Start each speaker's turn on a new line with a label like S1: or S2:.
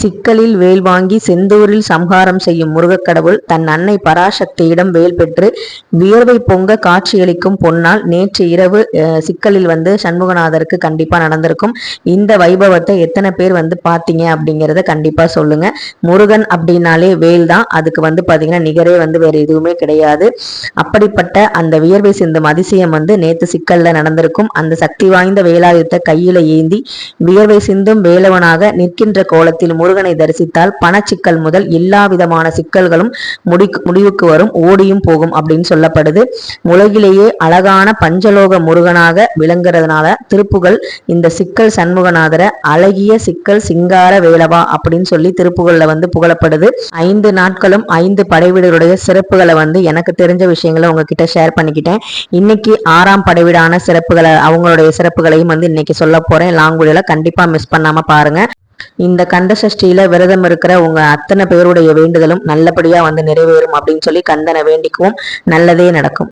S1: சிக்கலில் வேல் வாங்கி செந்தூரில் சம்ஹாரம் செய்யும் முருகக்கடவுள் தன் அன்னை பராசக்தியிடம் வேல் பெற்று வியர்வை பொங்க காட்சியளிக்கும் பொன்னால் நேற்று இரவு சிக்கலில் வந்து சண்முகநாதருக்கு கண்டிப்பாக நடந்திருக்கும். இந்த வைபவத்தை எத்தனை பேர் வந்து பார்த்தீங்க அப்படிங்கிறத கண்டிப்பாக சொல்லுங்க. முருகன் அப்படின்னாலே வேல் தான். அதுக்கு வந்து பார்த்தீங்கன்னா நிகரே வந்து வேறு எதுவுமே கிடையாது. அப்படிப்பட்ட அந்த வியர்வை சிந்தும் அதிசயம் வந்து நேற்று சிக்கலில் நடந்திருக்கும். அந்த சக்தி வாய்ந்த வேலாயுதத்தை கையில் ஏந்தி வியர்வை சிந்தும் வேலவனாக நிற்கின்ற கோலத்தில் முருகனை தரிசித்தால் பணச்சிக்கல் முதல் எல்லா விதமான சிக்கல்களும் முடி முடிவுக்கு வரும் ஓடியும் போகும் அப்படின்னு சொல்லப்படுது. உலகிலேயே அழகான பஞ்சலோக முருகனாக விளங்குறதுனால திருப்புகழ் இந்த சிக்கல் சண்முகநாதரை அழகிய சிக்கல் சிங்கார வேலவா அப்படின்னு சொல்லி திருப்புகள்ல வந்து புகழப்படுது. ஐந்து நாட்களும் ஐந்து படைவீடுகளுடைய சிறப்புகளை வந்து எனக்கு தெரிஞ்ச விஷயங்களை உங்ககிட்ட ஷேர் பண்ணிக்கிட்டேன். இன்னைக்கு ஆறாம் படைவீடான சிறப்புகளை அவங்களுடைய சிறப்புகளையும் வந்து இன்னைக்கு சொல்ல போறேன். லாங் கண்டிப்பாக கண்டிப்பா மிஸ் பண்ணாம பாருங்க. இந்த கந்த சஷ்டியில விரதம் இருக்கிற உங்க அத்தனை பேருடைய வேண்டுதலும் நல்லபடியா வந்து நிறைவேறும் அப்படின்னு சொல்லி கந்தனை வேண்டிக்குவோம். நல்லதே நடக்கும்.